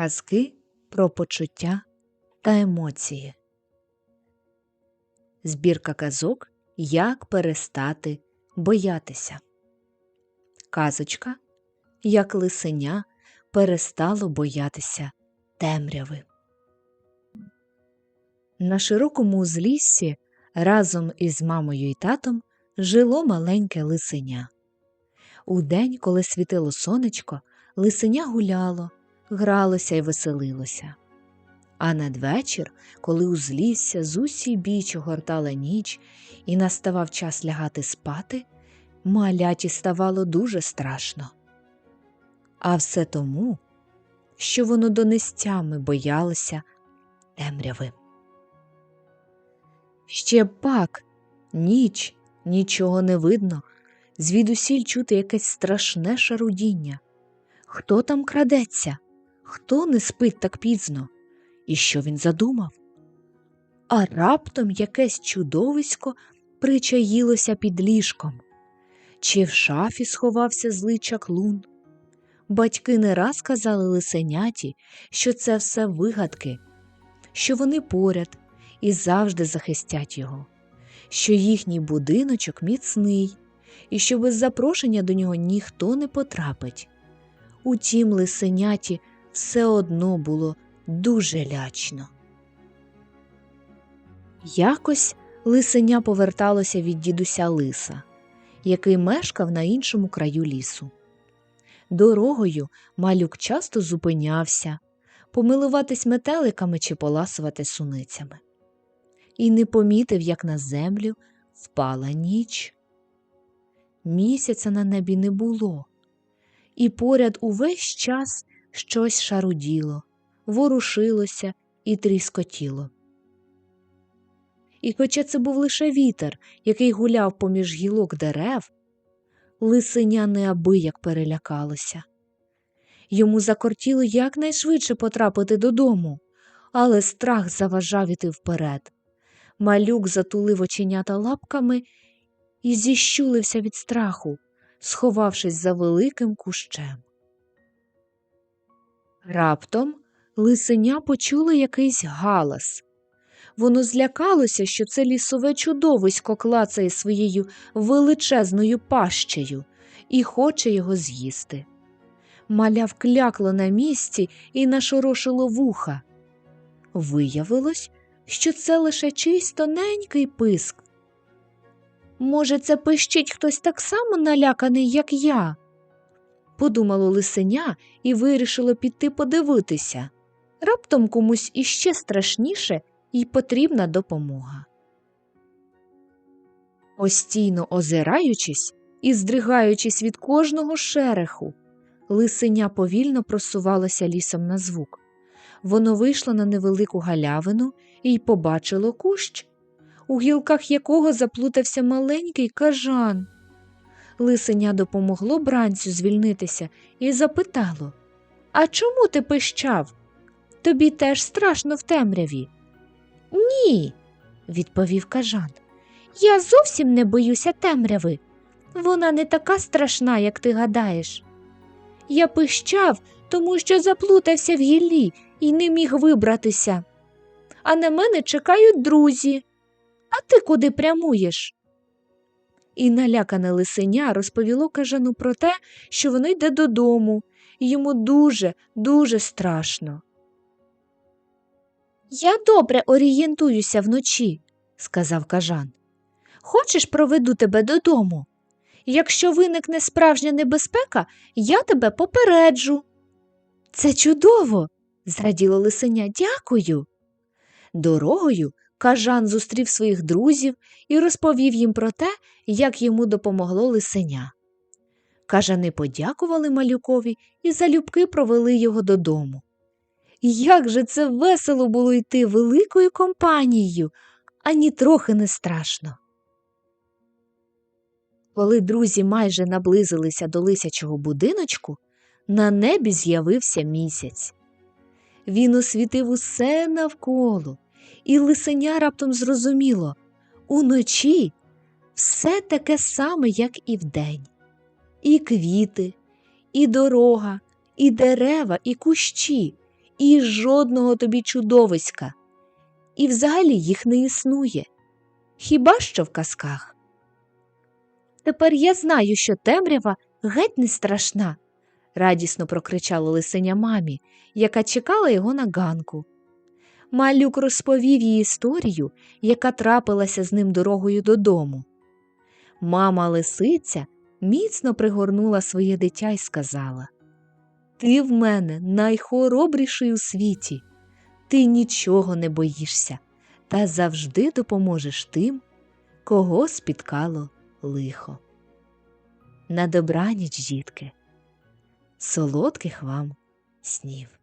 Казки про почуття та емоції. Збірка казок Як перестати боятися. Казочка Як лисеня перестало боятися темряви. На широкому узліссі разом із мамою і татом жило маленьке лисеня. У день, коли світило сонечко, лисеня гуляло, гралося і веселилося. А надвечір, коли узлісся з усі біч огортала ніч і наставав час лягати спати, маляті ставало дуже страшно. А все тому, що воно донестями боялося темряви. Ще пак ніч, нічого не видно, звідусіль чути якесь страшне шарудіння. Хто там крадеться? Хто не спить так пізно? І що він задумав? А раптом якесь чудовисько причаїлося під ліжком. Чи в шафі сховався злий чаклун? Батьки не раз казали лисеняті, що це все вигадки, що вони поряд і завжди захистять його, що їхній будиночок міцний, і що без запрошення до нього ніхто не потрапить. Утім, лисеняті все одно було дуже лячно. Якось лисеня поверталося від дідуся лиса, який мешкав на іншому краю лісу. Дорогою малюк часто зупинявся помилуватись метеликами чи поласувати суницями. І не помітив, як на землю впала ніч. Місяця на небі не було, і поряд увесь час щось шаруділо, ворушилося і тріскотіло. І хоча це був лише вітер, який гуляв поміж гілок дерев, лисеня неабияк перелякалося. Йому закортіло якнайшвидше потрапити додому, але страх заважав іти вперед. Малюк затулив оченята лапками і зіщулився від страху, сховавшись за великим кущем. Раптом лисеня почула якийсь галас. Воно злякалося, що це лісове чудовисько клацає своєю величезною пащею і хоче його з'їсти. Маля вклякло на місці і нашорошило вуха. Виявилось, що це лише чийсь тоненький писк. Може, це пищить хтось так само наляканий, як я? Подумало лисеня і вирішило піти подивитися. Раптом комусь іще страшніше і потрібна допомога. Постійно озираючись і здригаючись від кожного шереху, лисеня повільно просувалося лісом на звук. Воно вийшло на невелику галявину і побачило кущ, у гілках якого заплутався маленький кажан. Лисеня допомогло бранцю звільнитися і запитало А чому ти пищав? Тобі теж страшно в темряві? Ні, відповів кажан. Я зовсім не боюся темряви. Вона не така страшна, як ти гадаєш. Я пищав, тому що заплутався в гіллі і не міг вибратися. А на мене чекають друзі. А ти куди прямуєш? І налякане лисеня розповіло кажану про те, що воно йде додому, і йому дуже, дуже страшно. Я добре орієнтуюся вночі, сказав кажан. Хочеш, проведу тебе додому? Якщо виникне справжня небезпека, я тебе попереджу. Це чудово, зраділо лисеня. Дякую. Дорогою кажан зустрів своїх друзів і розповів їм про те, як йому допомогло лисеня. Кажани подякували малюкові і залюбки провели його додому. Як же це весело було йти великою компанією, ані трохи не страшно. Коли друзі майже наблизилися до лисячого будиночку, на небі з'явився місяць. Він освітив усе навколо, і лисеня раптом зрозуміло уночі все таке саме, як і вдень. І квіти, і дорога, і дерева, і кущі, і жодного тобі чудовиська. І взагалі їх не існує. Хіба що в казках. Тепер я знаю, що темрява геть не страшна, радісно прокричала лисеня мамі, яка чекала його на ганку. Малюк розповів їй історію, яка трапилася з ним дорогою додому. Мама лисиця міцно пригорнула своє дитя і сказала Ти в мене найхоробріший у світі. Ти нічого не боїшся та завжди допоможеш тим, кого спіткало лихо. На добраніч, дітки, солодких вам снів.